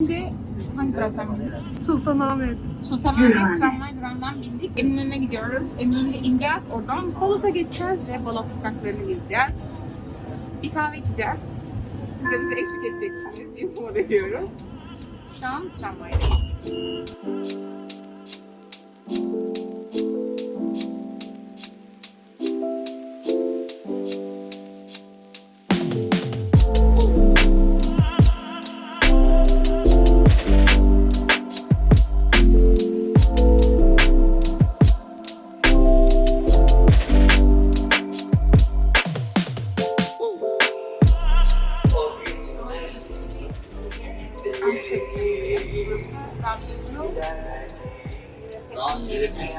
Şimdi hangi duraktan bindik? Sultanahmet. Sultanahmet tramvay durağından bindik. Eminönü'ne gidiyoruz. Eminönü'ne ineceğiz. Oradan Balat'a geçeceğiz ve Balat sokaklarını gezeceğiz. Bir kahve içeceğiz. Siz de bize eşlik edeceksiniz diye umut ediyoruz. Şu an tramvaydayız. Burası radyocu. Refet'in yeri diye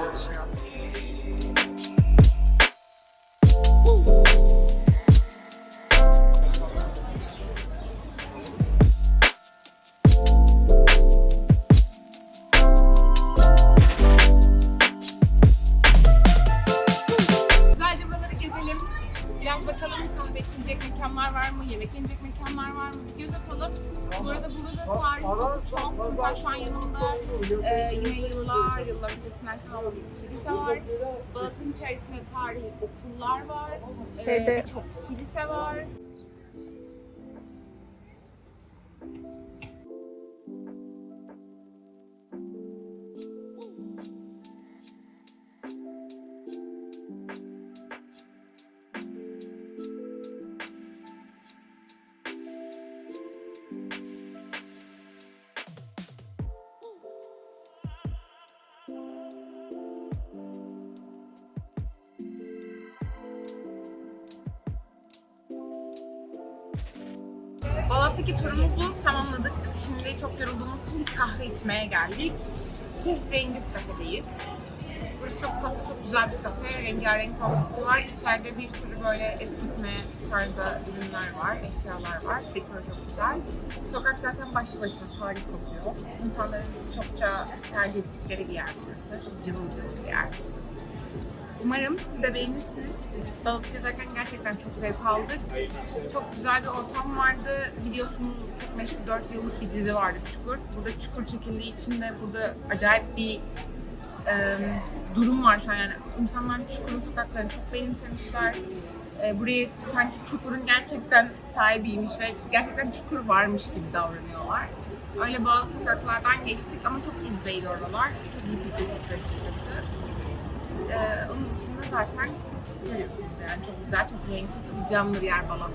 mekanlar var mı, yemek yenecek mekanlar var mı bir göz atalım. Bu arada burada tarihi çok. Mesela şu an yanımda e, yine yıllar yıllar öncesinden kalma bir kilise var. Balat'ın içerisinde tarihi okullar var. E, Şeyde- Birçok kilise var. Balat'taki turumuzu tamamladık. Şimdi çok yorulduğumuz için bir kahve içmeye geldik. Rengiz kafedeyiz. Burası çok tatlı, çok güzel bir kafe. Rengarenk konsepti var. İçeride bir sürü böyle eskitme tarzda ürünler var, eşyalar var. Dekor çok güzel. Sokak zaten başlı başına tarih kokuyor. İnsanların çokça tercih ettikleri bir yer burası. Çok cıvıl cıvıl bir yer. Umarım siz de beğenirsiniz. Biz balık gezerken gerçekten çok zevk aldık. Çok güzel bir ortam vardı. Biliyorsunuz çok meşhur 4 yıllık bir dizi vardı Çukur. Burada Çukur çekildiği için de burada acayip bir e, durum var şu an. Yani insanlar Çukur'un sokaklarını çok benimsemişler. E, burayı sanki Çukur'un gerçekten sahibiymiş ve gerçekten Çukur varmış gibi davranıyorlar. Öyle bazı sokaklardan geçtik ama çok izbeydi oralar. Çok iyi çekti açıkçası. Ee, onun dışında zaten görüyorsunuz yani çok güzel, çok renkli, çok canlı bir yer Balat.